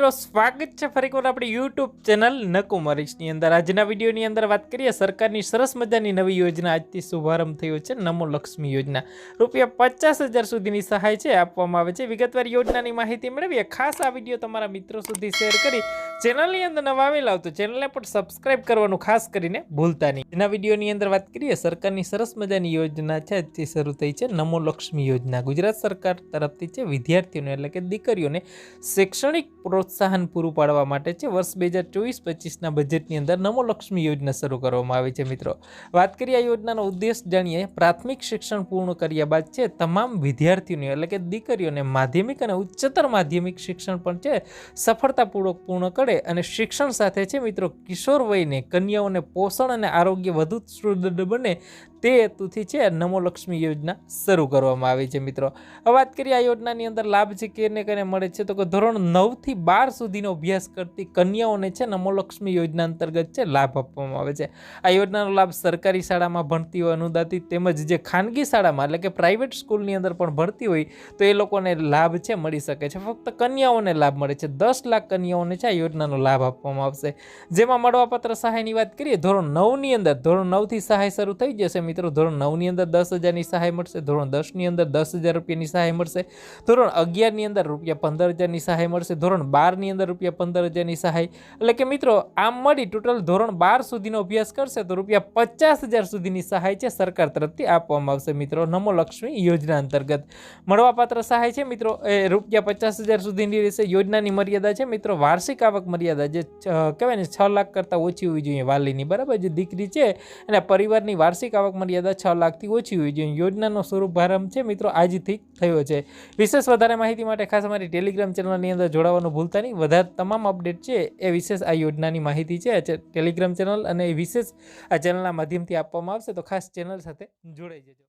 મિત્રો, સ્વાગત છે ફરી એકવાર આપણી યુટ્યુબ ચેનલ નકુમરીશની અંદર. આજના વિડીયોની અંદર વાત કરીએ સરકારની સરસ મજાની નવી યોજના. આજથી શુભારંભ થયો છે નમો લક્ષ્મી યોજના. રૂપિયા પચાસ હજાર સુધીની સહાય છે, આપવામાં આવે છે. વિગતવાર યોજનાની માહિતી મેળવીએ. ખાસ આ વીડિયો તમારા મિત્રો સુધી શેર કરી ચેનલની અંદર નવા આવેલા તો ચેનલને પણ સબસ્ક્રાઇબ કરવાનું ખાસ કરીને ભૂલતા નહીં. એના વિડીયોની અંદર વાત કરીએ, સરકારની સરસ મજાની યોજના છે તે શરૂ થઈ છે નમો લક્ષ્મી યોજના. ગુજરાત સરકાર તરફથી છે વિદ્યાર્થીઓને એટલે કે દીકરીઓને શૈક્ષણિક પ્રોત્સાહન પૂરું પાડવા માટે છે વર્ષ બે હજાર ચોવીસ પચીસના બજેટની અંદર નમો લક્ષ્મી યોજના શરૂ કરવામાં આવી છે મિત્રો. વાત કરીએ આ યોજનાનો ઉદ્દેશ જાણીએ, પ્રાથમિક શિક્ષણ પૂર્ણ કર્યા બાદ છે તમામ વિદ્યાર્થીઓને એટલે કે દીકરીઓને માધ્યમિક અને ઉચ્ચતર માધ્યમિક શિક્ષણ પણ છે સફળતાપૂર્વક પૂર્ણ કરે અને શિક્ષણ સાથે છે મિત્રો કિશોર વયને કન્યાઓને પોષણ અને આરોગ્ય વધુ સુદૃઢ બને તે હેતુથી છે નમો લક્ષ્મી યોજના શરૂ કરવામાં આવી છે, મિત્રો. હવે વાત કરીએ આ યોજનાની અંદર લાભ છે કેને કને મળે છે? તો કે ધોરણ નવથી બાર સુધીનો અભ્યાસ કરતી કન્યાઓને છે નમો લક્ષ્મી યોજના અંતર્ગત છે લાભ આપવામાં આવે છે. આ યોજનાનો લાભ સરકારી શાળામાં ભણતી હોય અનુદાતિત તેમજ જે ખાનગી શાળામાં એટલે કે પ્રાઇવેટ સ્કૂલની અંદર પણ ભણતી હોય, તો એ લોકોને લાભ છે મળી શકે છે. ફક્ત કન્યાઓને લાભ મળે છે. દસ લાખ કન્યાઓને છે આ યોજનાનો લાભ આપવામાં આવશે. જેમાં મળવાપાત્ર સહાયની વાત કરીએ, ધોરણ નવની અંદર, ધોરણ નવથી સહાય શરૂ થઈ જશે મિત્રો, ધોરણ નવની અંદર દસ હજારની સહાય મળશે, ધોરણ દસની અંદર દસ હજાર રૂપિયાની સહાય મળશે, ધોરણ અગિયારની અંદર રૂપિયા પંદર હજારની સહાય મળશે, ધોરણ બારની અંદર રૂપિયા પંદર હજારની સહાય. એટલે કે મિત્રો, આમ મળી ટોટલ ધોરણ બાર સુધીનો અભ્યાસ કરશે તો રૂપિયા પચાસ હજાર સુધીની સહાય છે સરકાર તરફથી આપવામાં આવશે મિત્રો, નમો લક્ષ્મી યોજના અંતર્ગત. મળવાપાત્ર સહાય છે મિત્રો, એ રૂપિયા પચાસ હજાર સુધીની રહેશે, યોજનાની મર્યાદા છે મિત્રો, વાર્ષિક આવક મર્યાદા જે કહેવાય ને, છ લાખ કરતાં ઓછી હોવી જોઈએ વાલીની, બરાબર? જે દીકરી છે એના પરિવારની વાર્ષિક આવક મર્યાદા છ લાખથી ઓછી હોવી જોઈએ. યોજનાનો સ્વરૂપ પ્રારંભ છે મિત્રો, આજથી થયો છે. વિશેષ વધારે માહિતી માટે ખાસ અમારી ટેલિગ્રામ ચેનલની અંદર જોડાવાનું ભૂલતા નહીં. વધારે તમામ અપડેટ છે એ વિશેષ આ યોજનાની માહિતી છે. ટેલિગ્રામ ચેનલ અને વિશેષ આ ચેનલના માધ્યમથી આપવામાં આવશે તો ખાસ ચેનલ સાથે જોડાઈ જજો.